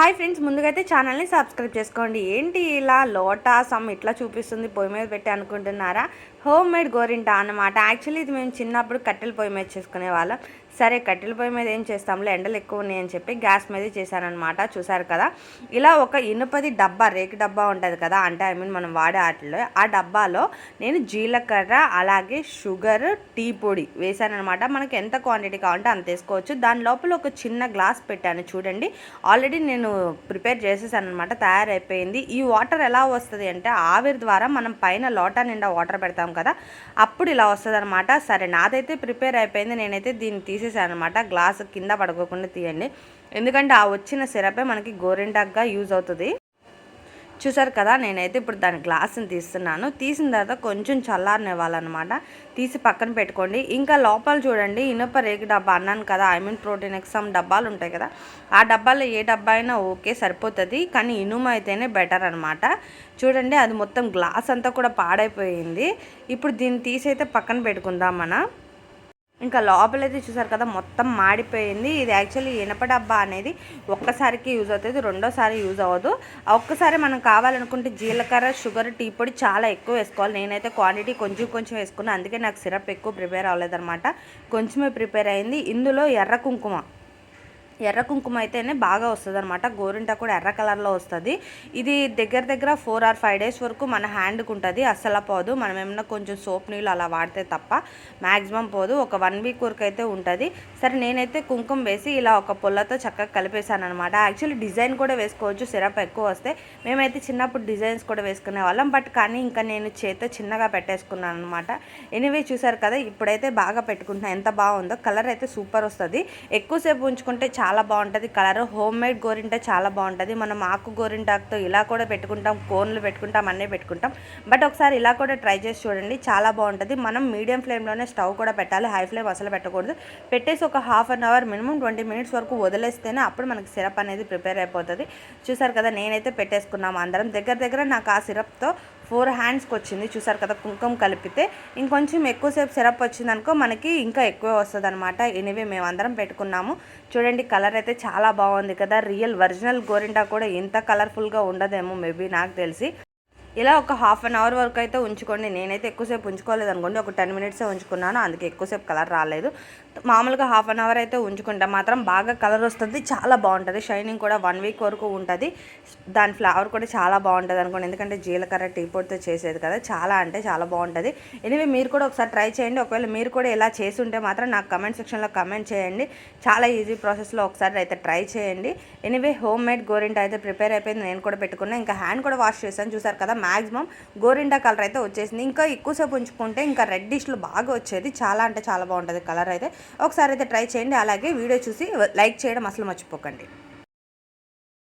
Hi friends ముందుగైతే ఛానల్ని subscribe చేసుకోండి. ఏంటి ఇలా లోటా సమ్ ఇట్లా చూపిస్తుంది పొయ్యి మీద పెట్టి అనుకుంటున్నారా? హోమ్ మేడ్ గోరింటా అన్నమాట. యాక్చువల్లీ ఇది మేము చిన్నప్పుడు కట్టెల పొయ్యి మీద చేసుకునే వాళ్ళం. సరే కట్టెల పొయ్యి మీద ఏం చేస్తాంలే ఎండలు ఎక్కువ ఉన్నాయని చెప్పి గ్యాస్ మీద చేశానమాట చూసారు కదా. ఇలా ఒక ఇనుపది డబ్బా రేకు డబ్బా ఉంటుంది కదా అంటే ఐ మీన్ మనం వాడే వాటిలో ఆ డబ్బాలో నేను జీలకర్ర అలాగే షుగర్ టీ పొడి వేశానమాట మనకి ఎంత క్వాంటిటీ కావాలంటే అంత వేసుకోవచ్చు. దాని లోపల ఒక చిన్న గ్లాస్ పెట్టాను చూడండి. ఆల్రెడీ నేను ప్రిపేర్ చేసేసాను అనమాట తయారైపోయింది. ఈ వాటర్ ఎలా వస్తుంది అంటే ఆవిరి ద్వారా మనం పైన లోటా నిండా వాటర్ పెడతాం కదా అప్పుడు ఇలా వస్తుంది అనమాట సరే నాదైతే ప్రిపేర్ అయిపోయింది నేనైతే దీన్ని తీసి తీసేసాను అనమాట గ్లాస్ కింద పడుకోకుండా తీయండి. ఎందుకంటే ఆ వచ్చిన సిరపే మనకి గోరింటాక్గా యూజ్ అవుతుంది. చూసారు కదా నేనైతే ఇప్పుడు దాని గ్లాస్ని తీస్తున్నాను. తీసిన తర్వాత కొంచెం చల్లారనివ్వాలన్నమాట. తీసి పక్కన పెట్టుకోండి. ఇంకా లోపల చూడండి ఇనుప రేగు డబ్బా అన్నాను కదా ఐ మీన్ ప్రోటీన్ ఎక్సమ్ డబ్బాలు ఉంటాయి కదా ఆ డబ్బాలో ఏ డబ్బా అయినా ఓకే సరిపోతుంది. కానీ ఇనుము అయితేనే బెటర్ అనమాట చూడండి అది మొత్తం గ్లాస్ అంతా కూడా పాడైపోయింది. ఇప్పుడు దీన్ని తీసి అయితే పక్కన పెట్టుకుందాం మనం. ఇంకా లోపలైతే చూసారు కదా మొత్తం మాడిపోయింది. ఇది యాక్చువల్లీ ఇనప డబ్బా అనేది ఒక్కసారికి యూజ్ అవుతుంది రెండోసారి యూజ్ అవ్వదు. ఒక్కసారి మనం కావాలనుకుంటే జీలకర్ర షుగర్ టీ పొడి చాలా ఎక్కువ వేసుకోవాలి. నేనైతే క్వాంటిటీ కొంచెం కొంచెం వేసుకున్నాను అందుకే నాకు సిరప్ ఎక్కువ ప్రిపేర్ అవ్వలేదన్నమాట. కొంచెమే ప్రిపేర్ అయింది. ఇందులో ఎర్ర కుంకుమ. ఎర్ర కుంకుమ అయితేనే బాగా వస్తుంది అనమాట గోరింట కూడా ఎర్ర కలర్లో వస్తుంది. ఇది దగ్గర దగ్గర ఫోర్ ఆర్ ఫైవ్ డేస్ వరకు మన హ్యాండ్కి ఉంటుంది. అస్సలు పోదు. మనం ఏమన్నా కొంచెం సోప్ నీళ్ళు అలా వాడితే తప్ప మ్యాక్సిమం పోదు. ఒక వన్ వీక్ వరకు అయితే ఉంటుంది. సరే నేనైతే కుంకుమ వేసి ఇలా ఒక పొల్లతో చక్కగా కలిపేశాను అనమాట యాక్చువల్లీ డిజైన్ కూడా వేసుకోవచ్చు. సిరప్ ఎక్కువ వస్తే మేమైతే చిన్నప్పుడు డిజైన్స్ కూడా వేసుకునే వాళ్ళం. బట్ కానీ ఇంకా నేను చేత చిన్నగా పెట్టేసుకున్నాను అనమాట ఎనీవే చూసారు కదా ఇప్పుడైతే బాగా పెట్టుకుంటున్నాను ఎంత బాగుందో. కలర్ అయితే సూపర్ వస్తుంది. ఎక్కువసేపు ఉంచుకుంటే చాలా. చాలా బాగుంటుంది. కలర్ హోమ్ మేడ్ గోరింట చాలా బాగుంటుంది. మనం ఆకు గోరింటాకుతో ఇలా కూడా పెట్టుకుంటాం కోన్లు పెట్టుకుంటాం అన్నీ పెట్టుకుంటాం. బట్ ఒకసారి ఇలా కూడా ట్రై చేసి చూడండి. చాలా బాగుంటుంది. మనం మీడియం ఫ్లేమ్లోనే స్టవ్ కూడా పెట్టాలి. హై ఫ్లేమ్ అసలు పెట్టకూడదు. పెట్టేసి ఒక half an hour minimum twenty minutes వరకు వదిలేస్తేనే అప్పుడు మనకి సిరప్ అనేది ప్రిపేర్ అయిపోతుంది. చూసారు కదా నేనైతే పెట్టేసుకున్నాము అందరం. దగ్గర దగ్గర నాకు ఆ సిరప్తో ఫోర్ హ్యాండ్స్కి వచ్చింది. చూసారు కదా కుంకుమ కలిపితే ఇంకొంచెం ఎక్కువసేపు సిరప్ వచ్చింది అనుకో మనకి ఇంకా ఎక్కువ వస్తుంది అనమాట ఎనివే అందరం పెట్టుకున్నాము. చూడండి కలర్ అయితే చాలా బాగుంది కదా. రియల్ ఒరిజినల్ గోరింటా కూడా ఇంత కలర్ఫుల్గా ఉండదేమో మేబీ నాకు తెలిసి. ఇలా ఒక హాఫ్ అన్ అవర్ వరకు అయితే ఉంచుకోండి. నేనైతే ఎక్కువసేపు ఉంచుకోలేదు అనుకోండి. ఒక టెన్ మినిట్సే ఉంచుకున్నాను. అందుకే ఎక్కువసేపు కలర్ రాలేదు. మామూలుగా హాఫ్ అన్ అవర్ అయితే ఉంచుకుంటే మాత్రం బాగా కలర్ వస్తుంది. చాలా బాగుంటుంది. షైనింగ్ కూడా వన్ వీక్ వరకు ఉంటుంది. దాని ఫ్లవర్ కూడా చాలా బాగుంటుంది అనుకోండి. ఎందుకంటే జీలకర్ర టీ పొడితో చేసేది కదా. చాలా అంటే చాలా బాగుంటుంది. ఎనివే మీరు కూడా ఒకసారి ట్రై చేయండి. ఒకవేళ మీరు కూడా ఇలా చేసి ఉంటే మాత్రం నాకు కమెంట్ సెక్షన్లో కమెంట్ చేయండి. చాలా ఈజీ ప్రాసెస్లో ఒకసారి అయితే ట్రై చేయండి. ఎనివే హోమ్ మేడ్ గోరింట అయితే ప్రిపేర్ అయిపోయింది. నేను కూడా పెట్టుకున్నాను ఇంకా హ్యాండ్ కూడా వాష్ చేశాను. చూసారు కదా మ్యాక్సిమం గోరిండా కలర్ అయితే వచ్చేసింది. ఇంకా ఎక్కువసేపు ఉంచుకుంటే ఇంకా రెడ్డిష్లో బాగా వచ్చేది. చాలా అంటే చాలా బాగుంటుంది కలర్ అయితే. ఒకసారి అయితే ట్రై చేయండి. అలాగే వీడియో చూసి లైక్ చేయడం అసలు మర్చిపోకండి.